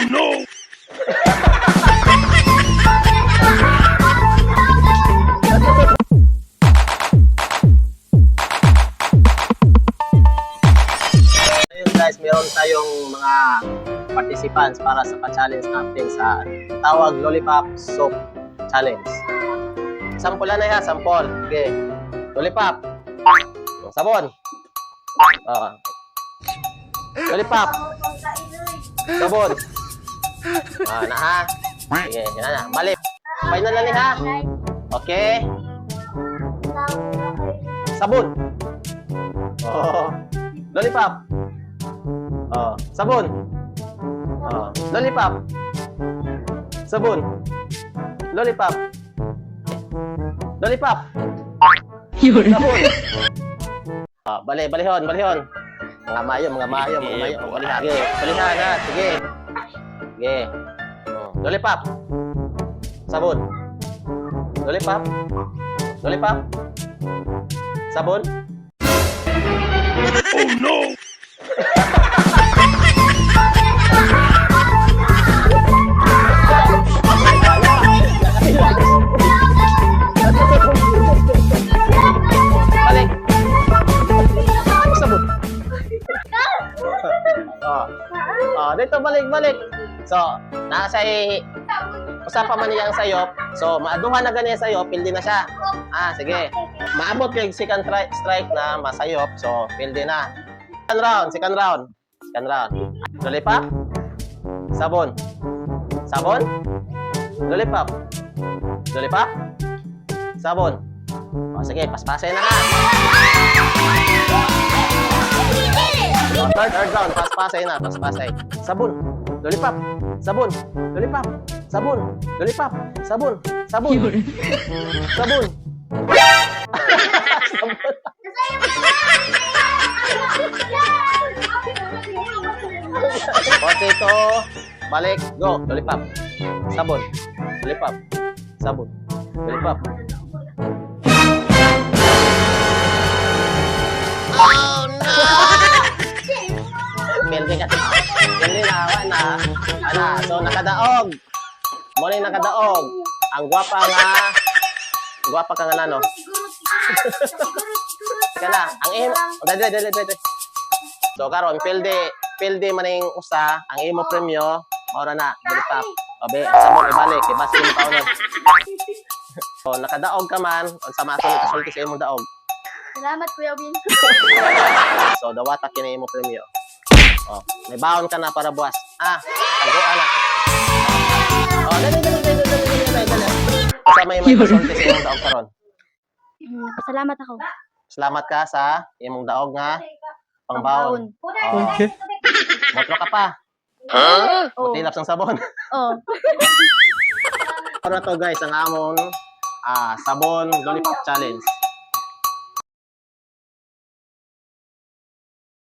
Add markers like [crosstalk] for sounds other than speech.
Ayun guys, meron tayong mga participants para sa pa-challenge natin sa tawag Lollipop Soap Challenge. Sample na ya, sample. Okay. Lollipop. Sabon. Ah. Lollipop. Sabon. Ah, na ha. Sige, yan na. Balik. Final na ni ha. Okay. Sabon. Oh. Lollipop. Oh, sabon. Oh, lollipop. Sabon. Lollipop. Lollipop. Sabon. Ah, bali, balihon, balihon. Mga mayo, mga mayo, mga mayo. Oh, balihan. Sige, balihan ha. Sige. Sige. Oh, lollipop. Sabon. Lollipop. Lollipop. Sabon. Balik. Sabon. oh. Oh, dito balik balik. So, nasa usapan man niya ang sayop. So, maaduhan na ganyan sayop, pildi na siya. Ah, sige. Maabot kay second tri- strike na masayop. So, pildi na. Second round, second round. Second round. Lollipop. Sabon. Sabon. Lollipop. Lollipop. Sabon. O, sige, paspasin na ha. O, third, third round, paspasay na, paspasay. Sabon, lollipop, sabon, lollipop, sabon, lollipop, sabon, sabon, sabon. [laughs] Potato, balik, go, lollipop, sabon, lollipop, sabon, lollipop. Pwede ka. Pwede na, awa na. Ana, so nakadaog. Muna yung nakadaog. Ang gwapa nga, gwapa ka nga na, no? Teka na, ang im, oh, dali, dali, dali, dali. So, karon pilde, pilde man yung usa, ang imo premyo, ora na, bulitap. Obe, sa mo ibalik, basi mo taon. [laughs] So, nakadaog ka man, unsa mato ni kasulti sa imong daog. Salamat, Kuya Win. [laughs] So, dawata kini imo premyo. Oh, may baon ka na para buwas. Ah, ago ana. Oh, dali dali dali dali dali dali. dali. Sa may may kasulti sa imong daog karon. Mm, Pasalamat ako. Salamat ka sa imong daog nga pangbaon. Pangbaon. Okay. Motro ka pa. Oh. Butilap sang sabon. Oh. [laughs] Para to guys, ang amon ah sabon lollipop challenge.